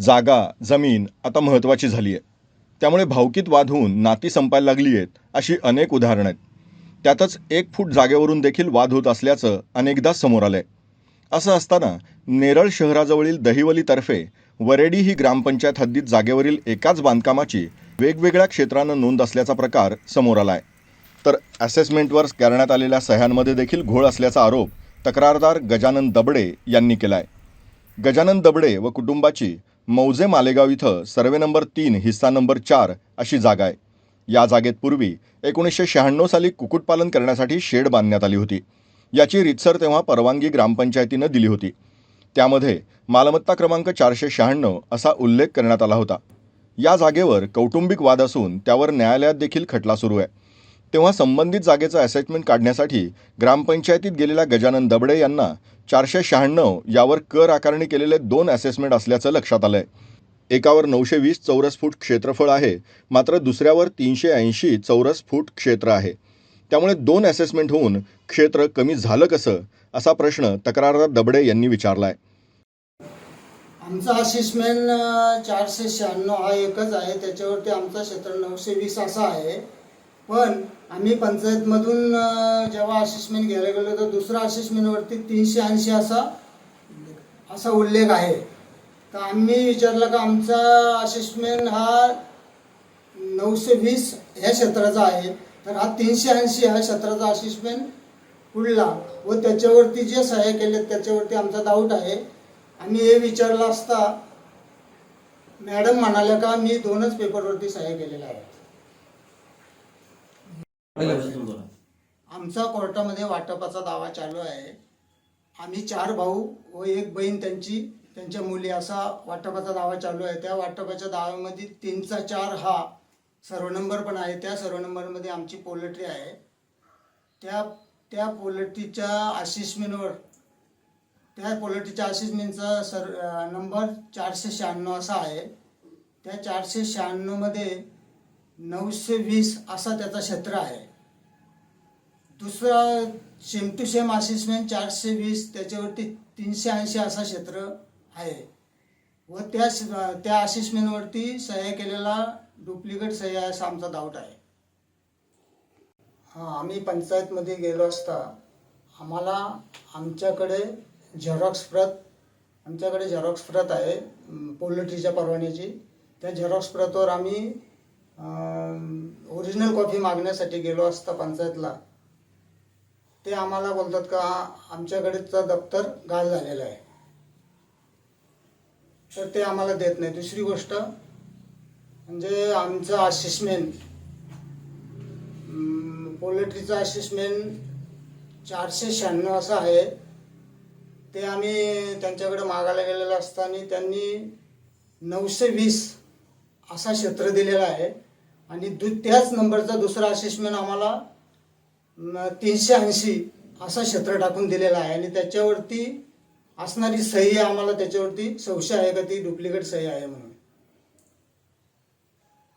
जागा जमीन आता महत्त्वाची झाली आहे त्यामुळे भावकीत वाद होऊन नाती संपायला लागली आहेत अशी अनेक उदाहरणं आहेत. त्यातच एक फूट जागेवरून देखील वाद होत असल्याचं अनेकदा समोर आलंय. असं असताना नेरळ शहराजवळील दहिवलीतर्फे वरेडी ही ग्रामपंचायत हद्दीत जागेवरील एकाच बांधकामाची वेगवेगळ्या क्षेत्रानं नोंद असल्याचा प्रकार समोर आलाय. तर असेसमेंटवर करण्यात आलेल्या सह्यांमध्ये देखील घोळ असल्याचा आरोप तक्रारदार गजानन दबडे यांनी केलाय. गजानन दबडे व कुटुंबाची मौजे मालेगाव इथं सर्वे नंबर तीन हिस्सा नंबर चार अशी जागा आहे. या जागेत पूर्वी एकोणीसशे शहाण्णव साली कुक्कुटपालन करण्यासाठी शेड बांधण्यात आली होती. याची रितसर तेव्हा परवानगी ग्रामपंचायतीनं दिली होती. त्यामध्ये मालमत्ता क्रमांक चारशे शहाण्णव असा उल्लेख करण्यात आला होता. या जागेवर कौटुंबिक वाद असून त्यावर न्यायालयात देखील खटला सुरू आहे. तेव्हा संबंधित जागेचं असेसमेंट काढण्यासाठी ग्रामपंचायतीत गेलेल्या गजानन दबडे यांना चारशे शहाण्णव यावर कर आकारणी केलेले दोन असेसमेंट असल्याचं लक्षात आलंय. एकावर नऊशे वीस चौरस फूट क्षेत्रफळ आहे मात्र दुसऱ्यावर तीनशे ऐंशी चौरस फूट क्षेत्र आहे. त्यामुळे दोन असेसमेंट होऊन क्षेत्र कमी झालं कसं असा प्रश्न तक्रारदार दबडे यांनी विचारलाय. आमचा असेसमेंट चारशे शहाण्णव हा एकच आहे त्याच्यावरती आमचा क्षेत्र नऊशे वीस असा आहे. पण आम्ही पंचायतमधून जेव्हा असेसमेंट घ्यायला गेलो तर दुसरा असेसमेंटवरती तीनशे ऐंशी असा असा उल्लेख आहे. तर आम्ही विचारलं का आमचा असेसमेंट हा नऊशे वीस ह्या क्षेत्राचा आहे तर हा तीनशे ऐंशी ह्या क्षेत्राचा असेसमेंट उडला व त्याच्यावरती जे सह्या केले त्याच्यावरती आमचा डाऊट आहे. आम्ही हे विचारलं असता मॅडम म्हणाल्या का मी दोनच पेपरवरती सह्या केलेल्या आहेत आमचा कोर्टामध्ये वाटपाचा दावा चालू आहे. आम्ही चार भाऊ व एक बहीण त्यांची त्यांच्या मुली असा वाटपाचा दावा चालू आहे. त्या वाटपाच्या दाव्यामध्ये तीनचा चार हा सर्व नंबर पण आहे. त्या सर्व नंबरमध्ये आमची पोल्ट्री आहे. त्या त्या पोल्ट्रीच्या असिस्मेंटवर त्या पोल्ट्रीच्या असिस्मेंटचा सर अं, नंबर चारशे शहाण्णव असा आहे. त्या चारशे शहाण्णवमध्ये नऊशे वीस असा त्याचा क्षेत्र आहे. दुसरा सेम टू सेम असेसमेंट चारशे वीस त्याच्यावरती तीनशे ऐंशी असा क्षेत्र आहे. व त्या त्या असेसमेंटवरती सह्या केलेला डुप्लिकेट सह्या असा आमचा डाऊट आहे. हां आम्ही पंचायतमध्ये गेलो असता आम्हाला आमच्याकडे झेरॉक्स प्रत आमच्याकडे झेरॉक्स प्रत आहे पोल्ट्रीच्या परवान्याची त्या झेरॉक्स प्रतवर आम्ही ओरिजिनल कॉफी मागण्यासाठी गेलो असता पंचायतला. ते आम्हाला बोलतात का आमच्याकडेचं दप्तर गाल झालेलं आहे. तर ते आम्हाला देत नाही. दुसरी गोष्ट म्हणजे आमचं असिस्मेंट पोल्ट्रीचं असिस्मेंट चारशे शहाण्णव असं आहे. ते आम्ही त्यांच्याकडे मागायला गेलेलं असताना त्यांनी नऊशे वीस असा क्षेत्र दिलेला आहे. आणि दु त्याच नंबरचा दुसरा असिस्मेंट आम्हाला तीनशे ऐंशी असा क्षेत्र टाकून दिलेला आहे. आणि त्याच्यावरती असणारी सही आम्हाला त्याच्यावरती संशय आहे का ती डुप्लिकेट सही आहे म्हणून.